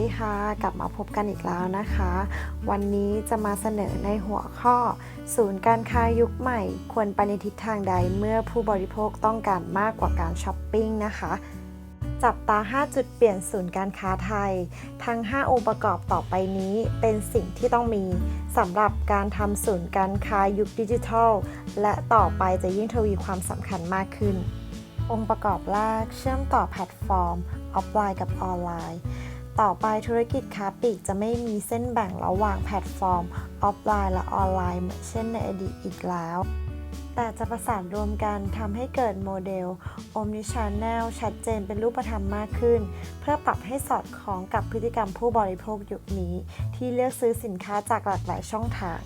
ดีค่ะ กลับมาพบกันอีกแล้วนะคะ วันนี้จะมาเสนอในหัวข้อ ศูนย์การค้ายุคใหม่ ควรไปในทิศทางใดเมื่อผู้บริโภคต้องการมากกว่าการช้อปปิ้งนะคะ จับตา 5 จุดเปลี่ยนศูนย์การค้าไทย ทั้ง 5 องค์ประกอบต่อไปนี้เป็นสิ่งที่ต้องมีสำหรับการทำศูนย์การค้ายุคดิจิทัล และต่อไปจะยิ่งทวีความสำคัญมากขึ้น องค์ประกอบแรกเชื่อมต่อแพลตฟอร์มออฟไลน์กับออนไลน์ ต่อไปธุรกิจค้าปลีกจะไม่มีเส้นแบ่งระหว่างแพลตฟอร์ม ออฟไลน์และออนไลน์เหมือนเช่นในอดีตอีกแล้ว แต่จะประสานรวมกันทำให้เกิดโมเดล Omnichannel ชัดเจนเป็นรูปธรรมมากขึ้น เพื่อปรับให้สอดคล้องกับพฤติกรรมผู้บริโภคยุคนี้ ที่เลือกซื้อสินค้าจากหลากหลายช่องทาง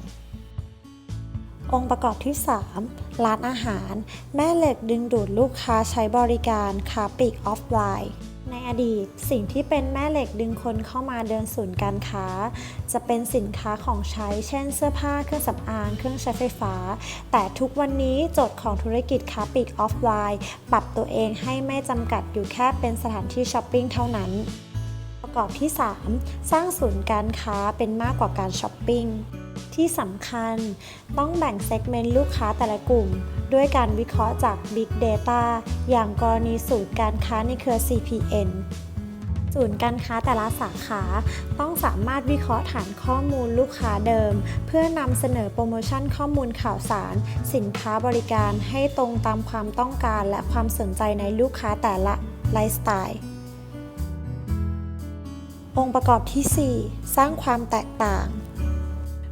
องค์ประกอบที่ 3 ร้านอาหาร แม่เหล็กดึงดูดลูกค้าใช้บริการค้าปลีกออฟไลน์ ในอดีตสิ่งที่เป็นแม่เหล็กดึงคนเข้ามาเดินศูนย์การค้า จะเป็นสินค้าของใช้ เช่น เสื้อผ้าเครื่องสำอางเครื่องใช้ไฟฟ้า แต่ทุกวันนี้โจทย์ของธุรกิจค้าปลีกออฟไลน์ปรับตัวเองให้ไม่จำกัดอยู่แค่เป็นสถานที่ช้อปปิ้งเท่านั้น ประกอบที่ 3 สร้างศูนย์การค้าเป็นมากกว่าการช้อปปิ้ง ที่สำคัญต้องแบ่งเซกเมนต์ลูกค้าแต่ละกลุ่ม ด้วยการวิเคราะห์จาก Big Data อย่างกรณีศูนย์การค้าในเครือ CPN ศูนย์การค้าแต่ละสาขา ต้องสามารถวิเคราะห์ฐานข้อมูลลูกค้าเดิม เพื่อนำเสนอโปรโมชั่นข้อมูลข่าวสาร สินค้าบริการให้ตรงตามความต้องการและความสนใจในลูกค้าแต่ละไลฟ์สไตล์องค์ประกอบที่ 4 สร้างความแตกต่าง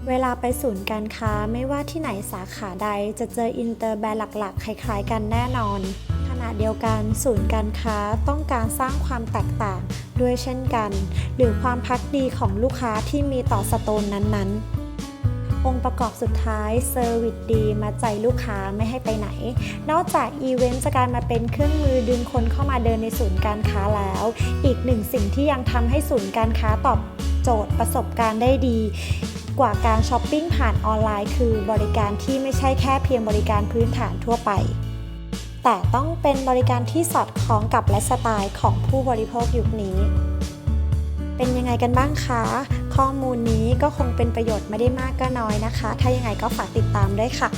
เวลาไปศูนย์การค้าไม่ว่าที่ไหนสาขาใด จะเจออินเตอร์แบรนด์หลักๆ คล้ายๆ กันแน่นอน ขณะเดียวกันศูนย์การค้าต้องการสร้างความแตกต่างด้วยเช่นกัน หรือความพักดีของลูกค้าที่มีต่อสโตนนั้นๆองค์ประกอบสุดท้ายเซอร์วิสดีมาใจลูกค้าไม่ให้ไปไหน นอกจากอีเวนต์จะกลารมาเป็นเครื่องมือดึงคนเข้ามาเดินในศูนย์การค้าแล้ว อีกหนึ่งสิ่งที่ยังทำให้ศูนย์การค้าตอบโจทย์ประสบการณ์ได้ดี กว่าการช้อปปิ้งผ่านออนไลน์คือบริการที่ไม่ใช่แค่เพียงบริการพื้นฐานทั่วไป แต่ต้องเป็นบริการที่สอดคล้องกับไลฟ์สไตล์ของผู้บริโภคยุคนี้ เป็นยังไงกันบ้างคะ ข้อมูลนี้ก็คงเป็นประโยชน์ไม่ได้มากก็น้อยนะคะ ถ้ายังไงก็ฝากติดตามด้วยค่ะ